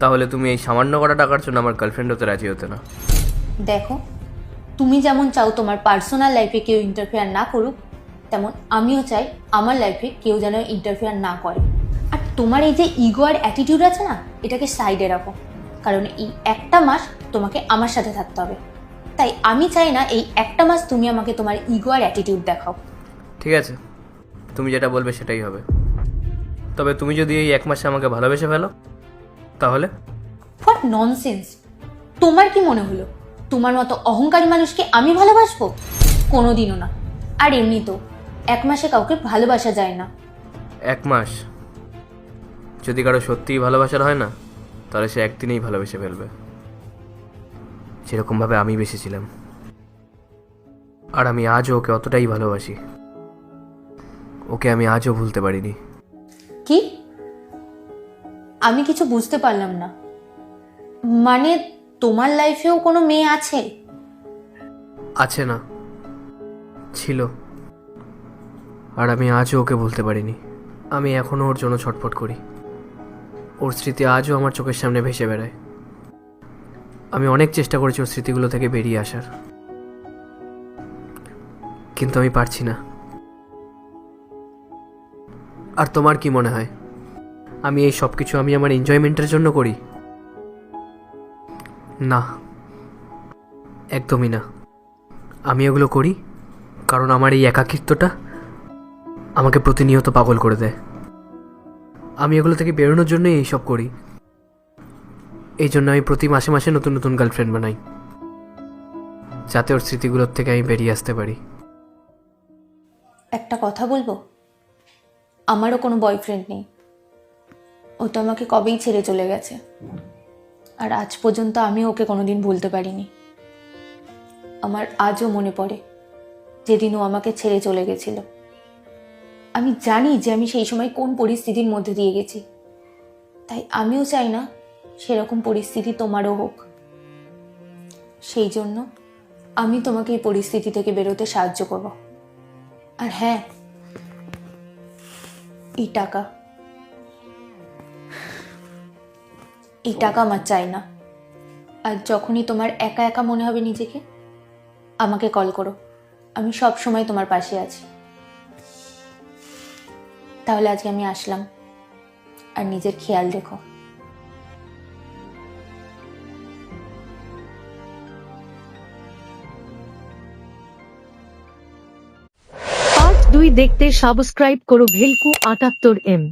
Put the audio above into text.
তাহলে তুমি এই সামান্য কটা টাকার জন্য আমার গার্লফ্রেন্ড হতে রাজি হতে না। দেখো তুমি যেমন চাও তোমার পার্সোনাল লাইফে কেউ ইন্টারফেয়ার না করুক তেমন আমিও চাই আমার লাইফে কেউ যেন ইন্টারফেয়ার না করে। আর তোমার এই যে ইগো আর অ্যাটিটিউড আছে না এটাকে সাইডে রাখো। কারণ এই একটা মাস তোমাকে আমার সাথে থাকতে হবে। তাই আমি চাই না এই একটা মাস তুমি আমাকে তোমার ইগো আর অ্যাটিটিউড দেখাও। ঠিক আছে তুমি যেটা বলবে সেটাই হবে। তবে তুমি যদি এই এক মাসে আমাকে ভালোবেসে ফেলো তাহলে? হোয়াট ননসেন্স তোমার কি মনে হলো? তোমার মতো অহংকারী মানুষকে আমি ভালোবাসবো? কোনোদিনও না। আর এমনি তো এক মাসে কাউকে ভালোবাসা যায় না। এক মাস? যদি কারও সত্যিই ভালোবাসার হয় না তাহলে সে একদিনেই ভালোবেসে ফেলবে। যেরকমভাবে আমি বেসেছিলাম আর আমি আজও ওকে অতটাই ভালোবাসি। ওকে আমি আজও ভুলতে পারিনি। কি? আমি কিছু বুঝতে পারলাম না। মানে তোমার লাইফেও কোনো মেয়ে আছে? আছে না। ছিল। আর আমি আজও ওকে বলতে পারিনি। আমি এখনও ওর জন্য ছটফট করি। ওর স্মৃতি আজও আমার চোখের সামনে ভেসে বেড়ায়। আমি অনেক চেষ্টা করেছি ওর স্মৃতিগুলো থেকে বেরিয়ে আসার। কিন্তু আমি পারছি না। আর তোমার কি মনে হয়? আমি এই সব কিছু আমি আমার এনজয়মেন্টের জন্য করি। না, একদমই না। আমি এগুলো করি কারণ আমার এই একাকিত্বটা আমাকে প্রতিনিয়ত পাগল করে দেয়। আমি এগুলো থেকে বেরোনোর জন্যই এইসব করি। এই জন্য আমি প্রতি মাসে মাসে নতুন নতুন গার্লফ্রেন্ড বানাই। যাতে ওর স্মৃতিগুলোর থেকে আমি বেরিয়ে আসতে পারি। একটা কথা বলব? আমারও কোনো বয়ফ্রেন্ড নেই। ও তো আমাকে কবেই ছেড়ে চলে গেছে। আর আজ পর্যন্ত আমি ওকে কোনোদিন ভুলতে পারিনি। আমার আজও মনে পড়ে যেদিন ও আমাকে ছেড়ে চলে গেছিল। আমি জানি যে আমি সেই সময় কোন পরিস্থিতির মধ্যে দিয়ে গেছি। তাই আমিও চাই না সেরকম পরিস্থিতি তোমারও হোক। সেই জন্য আমি তোমাকে এই পরিস্থিতি থেকে বেরোতে সাহায্য করব। আর হ্যাঁ এই টাকা এই টাকা আমার চাই না। আর যখনই তোমার একা একা মনে হবে নিজেকে, আমাকে কল করো। আমি সব সময় তোমার পাশে আছি। তাহলে আজকে আমি আসলাম। আর নিজের খেয়াল রেখো। দুই দেখতে সাবস্ক্রাইব করো ভেলকু আটাত্তর এম।